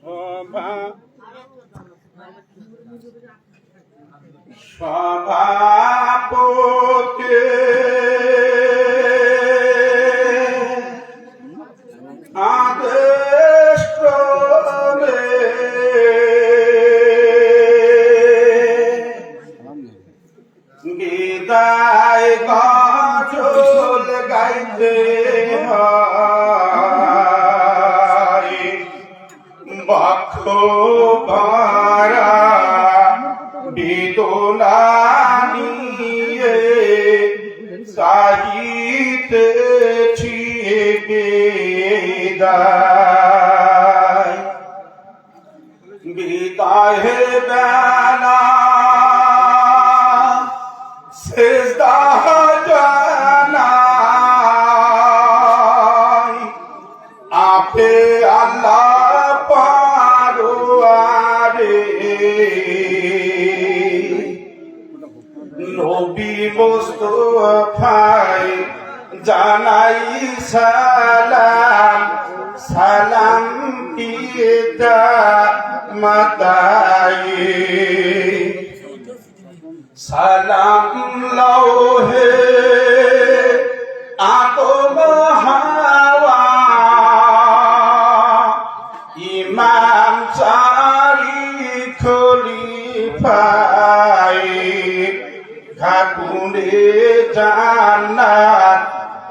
সভা সভাপতি আদেশ ক্রমে। বিদায় গাছল গাইতে হয়। পারা বিদোলা নিয়ে সাহিতেছি বিদায়। বিদায় পিতা মাতাই। সালাম লৌহে আতম হাওয়া। ইমাম চারি খলিফাই। ঘাগুনে জান্নাত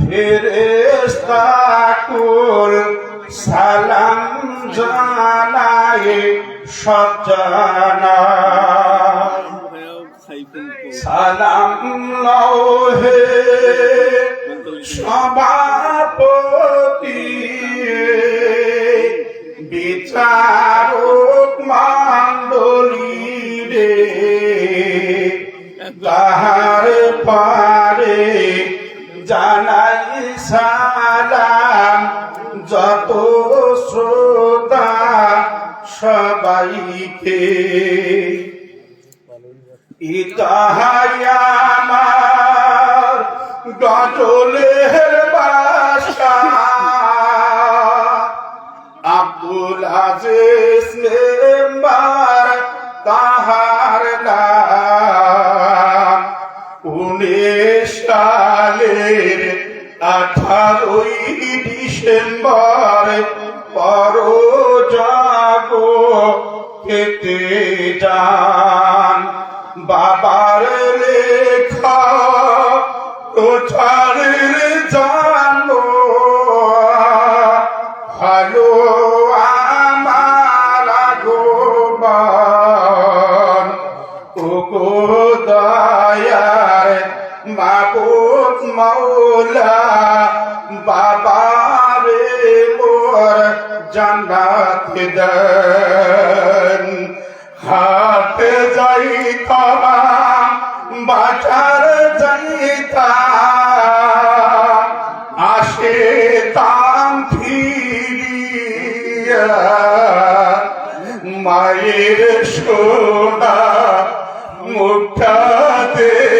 ফেরেস্তা কুল সালাম জানায় সজ্জানা। সালাম লহে সভাপতি বিচারক মণ্ডলী রে তাহার পারে জানাই সালাম। আমার গটলের বাসা। আব্দুল আজিজ মেম্বার খেতে বাবার লেখা প্রচারের জানো। ভালো আমার গোবান ও গো দয়ার মাবুদ মৌলা, বাবারে মোর জান্নাত দেন। হাতে যাইতাম বাজার যাইতাম আসে তাম ফিরিয়া মায়ের সোনা মুখটা দেখি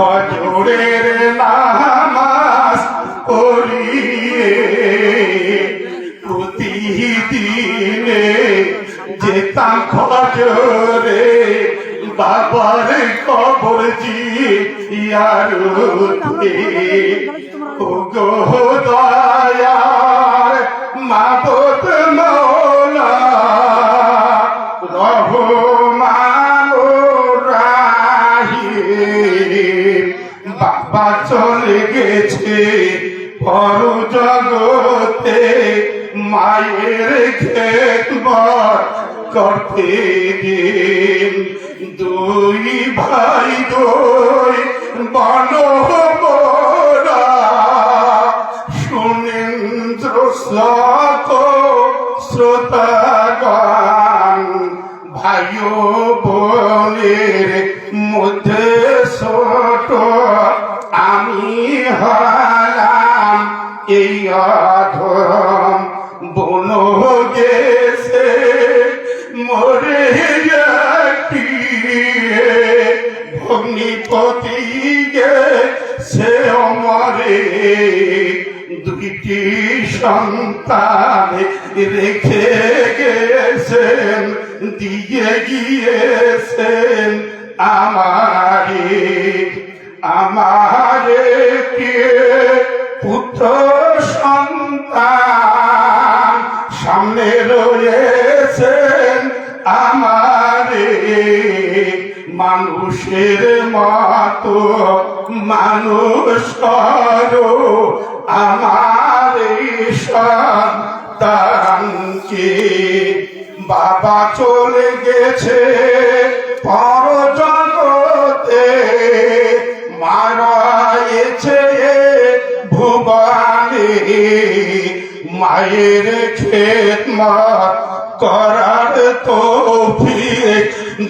ফজরের নামাজ পড়িয়ে প্রতিদিনে যেতাম খজরে বাবার কবর জি ইয়ার ও গো দয়ার মাবত গেছে পর জগতে মায়ের খেতবর করতে দিন। দুই ভাই দোর বনমোরা সুনীন্দ্র শ্লোক শ্রোতাগান ভাই বোনের মধ্যে ভগ্নিপতি গে সে অমরে দুইটি সন্তান রেখে গেছেন, দিয়ে গিয়েছেন আমারে। আমারে পুত্র সন্তান সামনে রয়েছেন আমারে। মানুষের মতো মানুষ করো আমার সন্তানকে বাবা চলে গেছে পর জগতে মারাইছে ভুবানে। মায়ের খেদমত করার তৌফিক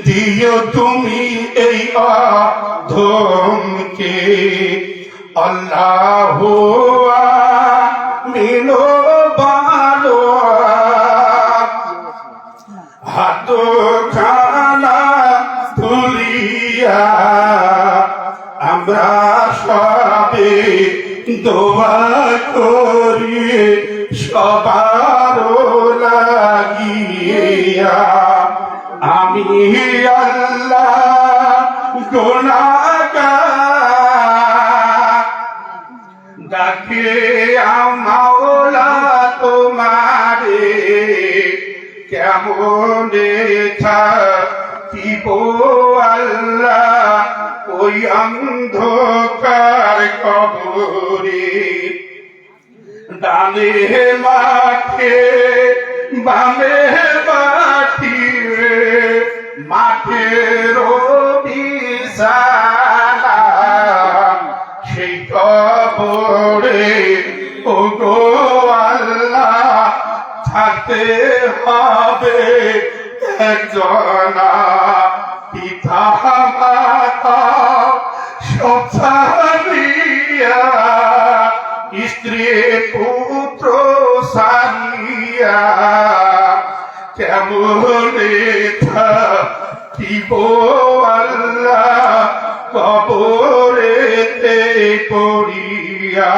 দিও তুমি এই অধমকে। আল্লাহ মিলো বালো হাত খানা তুলিয়া। আমরা সবে দোয়া করি সবার অন্ধকার কবরে, ডানে মাঠে, বামে মাটি মাঠের বিশালা সেই কবরে ও গো আল্লাহ, থাকতে হবে একজনা, পিতা, মাতা স্ত্রী পুত্র সারিয়া কেমন থাকিব আল্লাহ কবরেতে পড়িয়া।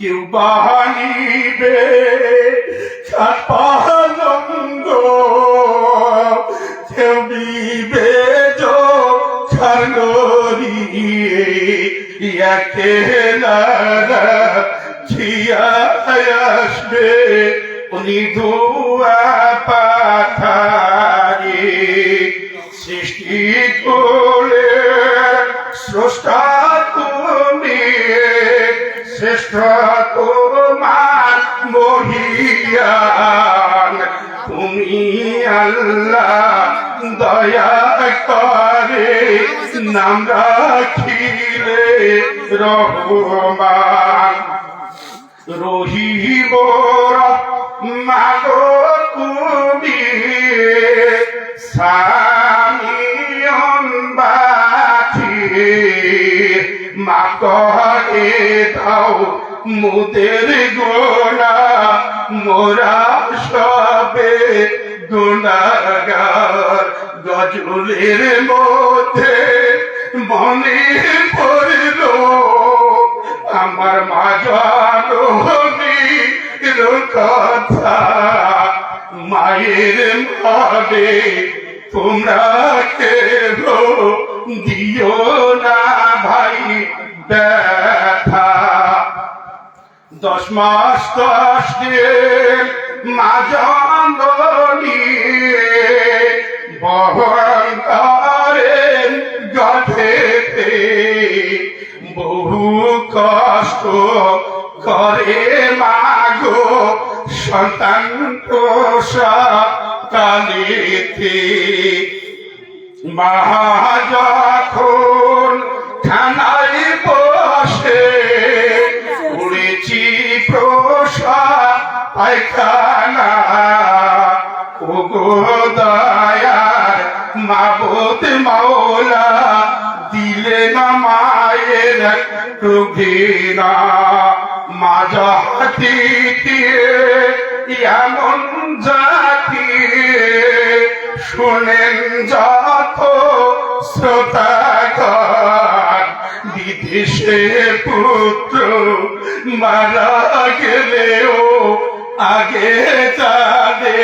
কেউ বাহানিবে পালঙ্গ উনি ধোয়া পাথারে সৃষ্টি করে স্রষ্টা তুমি শ্রেষ্ঠ তোমার মহিয়ান। তুমি আল্লাহ দয়া করে নাম রাখিলে রহমান। রহিব মাগো তুমি সামিয়ন বাছি মা কহে দাও মুদের গোনা মোরা সবে গুণাগার। গজলের মধ্যে মনে পড়ল, আমার মা কথা, মায়ের মারে তোমরা কেহ দিও না ভাই, ব্যথা। দশ মাস, দশ দিন মা জঙ্গলি বহন করেন গঠেতে বহু কষ্ট করে মাগো সন্তান কালিতে। যখন থানায় বসে উড়েছি প্রসাদ পায়খানা। গো দয়ার মাবুদ মাওলা, দিলে না মায়ের রুঘিনা মাজা হাতিতে এমন জাতি। শুনেন যত শ্রোতাগণ বিদেশে পুত্র মারা গেলেও আগে জানে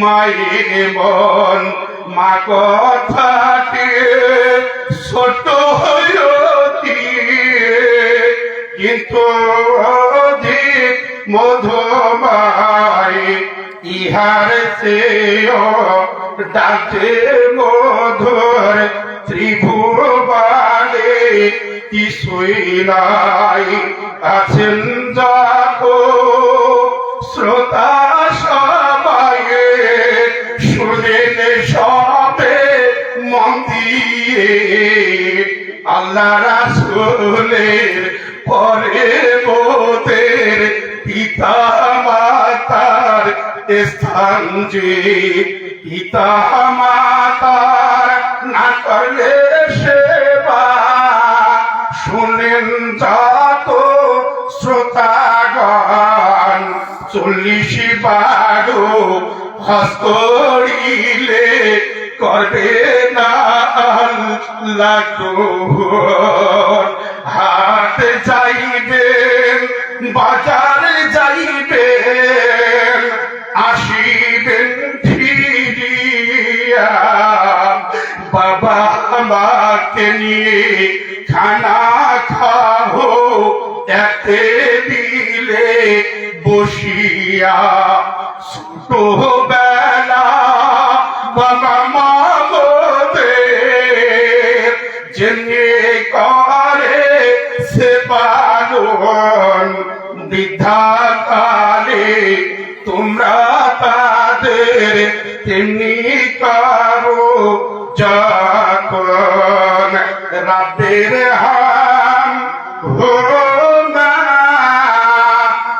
মায়ের মন মা অধিক মধুমায় ইহার সেও ডাকে মধুর ত্রিভুবানে, কিছুই নাই। আছেন যাকো শ্রোতা সবাই শুনেন সবে মন দিয়ে। আল্লাহ রাসুলের পরে বোধের পিতা মাতার স্থান যে পিতা মাতার না করলে সেবা শুনেন যত শ্রোতাগণ, চল্লিশ বারো হস্তরিলে করবে না লাগোর হাট যাইবেন, বাজার যাইবেন, আসিবেন ফিরিয়া। বাবা মাকে নিয়ে খানা খাব এতে দিলে বসিয়া। ছোট বেলা বৃদ্ধাকালে তোমরা তাদের তেমনি করো যখন রাতের হাম হো না,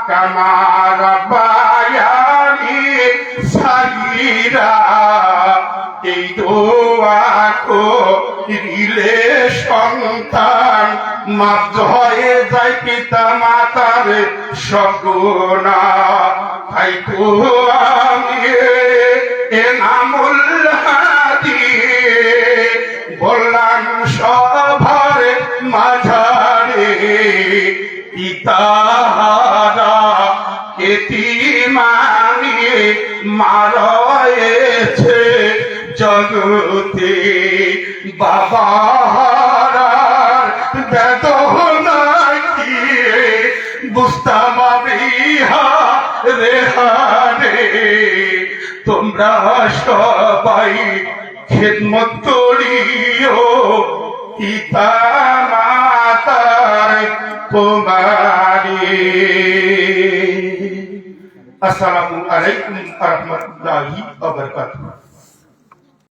কামার বায়ানি সাগিরা এই দোয়া রিলে সন্তান মাপ হয়ে যায় পিতা মাতার সগুনা তাই তো আমি এ বললাম, সভার মাঝারে পিতাহারা এটি মানিয়ে মারয়েছে জগতে। বাবার বেদনা কি? বুঝতাম বিহা রেহারে তোমরা সবাই খেদমত করিও। পিতা মাতার কুমারী আসসালামু আলাইকুম বারাকাতুহু।